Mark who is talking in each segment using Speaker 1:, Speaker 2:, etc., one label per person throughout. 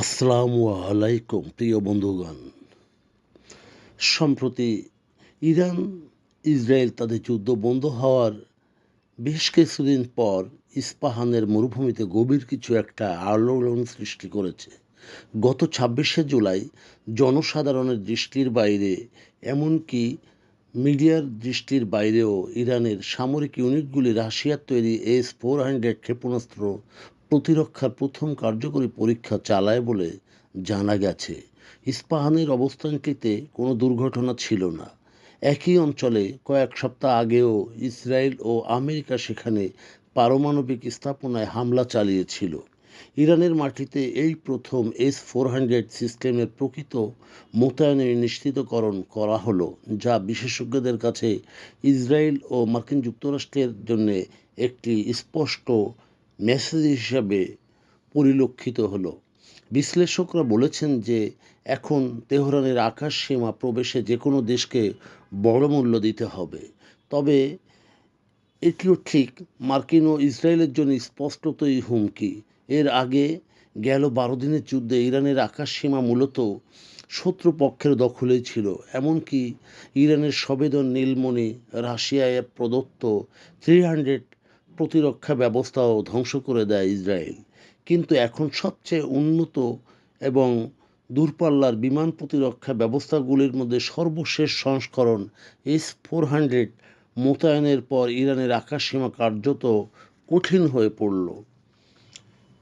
Speaker 1: আসসালামু আলাইকুম, প্রিয় বন্ধুগণ। সম্প্রতি ইরান, ইসরায়েল তাদের যুদ্ধ বন্ধ হওয়ার বেশ কিছুদিন পর ইস্পাহানের মরুভূমিতে গভীর কিছু একটা আলোড়ন সৃষ্টি করেছে। গত ছাব্বিশে জুলাই জনসাধারণের দৃষ্টির বাইরে, এমনকি মিডিয়ার দৃষ্টির বাইরেও ইরানের সামরিক ইউনিটগুলি রাশিয়ার তৈরি এস ফোর হান্ড্রেড ক্ষেপণাস্ত্র প্রতিরক্ষার প্রথম কার্যকরী পরীক্ষা চালায় বলে জানা গেছে। ইস্পাহানের অবস্থানটিতে কোনো দুর্ঘটনা ছিল না। একই অঞ্চলে কয়েক সপ্তাহ আগেও ইসরায়েল ও আমেরিকা সেখানে পারমাণবিক স্থাপনায় হামলা চালিয়েছিল। ইরানের মাটিতে এই প্রথম এস ফোর হান্ড্রেড সিস্টেমের প্রকৃত মোতায়েনের নিশ্চিতকরণ করা হলো, যা বিশেষজ্ঞদের কাছে ইসরায়েল ও মার্কিন যুক্তরাষ্ট্রের জন্য একটি স্পষ্ট মেসেজ হিসাবে পরিলক্ষিত হলো। বিশ্লেষকরা বলেছেন যে, এখন তেহরানের আকাশ সীমা প্রবেশে যে কোনো দেশকে বড় মূল্য দিতে হবে। তবে এটিও ঠিক, মার্কিন ও ইসরায়েলের জন্য স্পষ্টতই হুমকি। এর আগে গেল বারো দিনের যুদ্ধে ইরানের আকাশ সীমা মূলত শত্রুপক্ষের দখলেই ছিল। এমনকি ইরানের সবেদন নীলমণি রাশিয়ায় প্রদত্ত থ্রি হান্ড্রেড প্রতিরক্ষা ব্যবস্থাও ধ্বংস করে দেয় ইসরায়েল। কিন্তু এখন সবচেয়ে উন্নত এবং দূরপাল্লার বিমান প্রতিরক্ষা ব্যবস্থাগুলির মধ্যে সর্বশেষ সংস্করণ এস ফোর হান্ড্রেড মোতায়েনের পর ইরানের আকাশসীমা কার্যত কঠিন হয়ে পড়ল।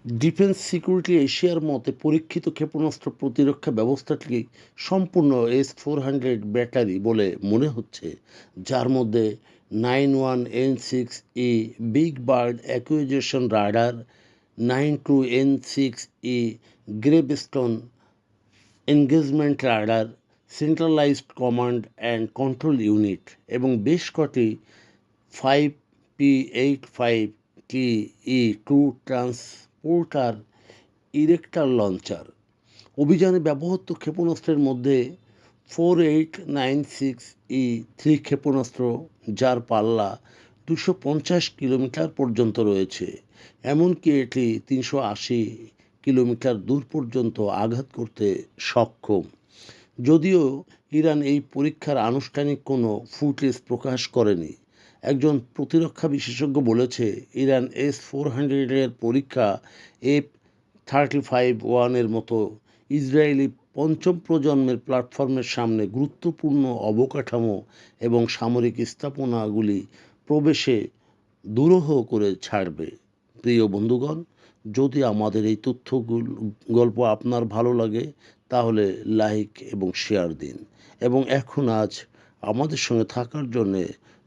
Speaker 1: ডিফেন্স সিকিউরিটি এশিয়ার মতে পরীক্ষিত ক্ষেপণাস্ত্র প্রতিরক্ষা ব্যবস্থাটি সম্পূর্ণ এস ফোর হান্ড্রেড ব্যাটারি বলে মনে হচ্ছে, যার মধ্যে nine one N six E big bird acquisition radar nine two N six E gravestone engagement radar centralised command and control unit এবং বেশ কটি five P eight five T E two transporter erector launcher. অভিযানে ব্যবহৃত ক্ষেপণাস্ত্রের মধ্যে four eight nine six E three ক্ষেপণাস্ত্র, যার পাল্লা দুশো পঞ্চাশ কিলোমিটার পর্যন্ত রয়েছে, এমনকি এটি তিনশো আশি কিলোমিটার দূর পর্যন্ত আঘাত করতে সক্ষম। যদিও ইরান এই পরীক্ষার আনুষ্ঠানিক কোনো ফুটেজ প্রকাশ করেনি একজন প্রতিরক্ষা বিশেষজ্ঞ বলেছে, ইরান এস ফোর হান্ড্রেডের পরীক্ষা এফ থার্টি ফাইভ ওয়ানের মতো ইসরায়েলি পঞ্চম প্রজন্মের প্ল্যাটফর্মের সামনে গুরুত্বপূর্ণ অবকাঠামো এবং সামরিক স্থাপনাগুলি প্রবেশে দুরূহ করে ছাড়বে। প্রিয় বন্ধুগণ, যদি আমাদের এই তথ্যগুলো, গল্প আপনার ভালো লাগে, তাহলে লাইক এবং শেয়ার দিন। এবং এখন আজ আমাদের সঙ্গে থাকার জন্যে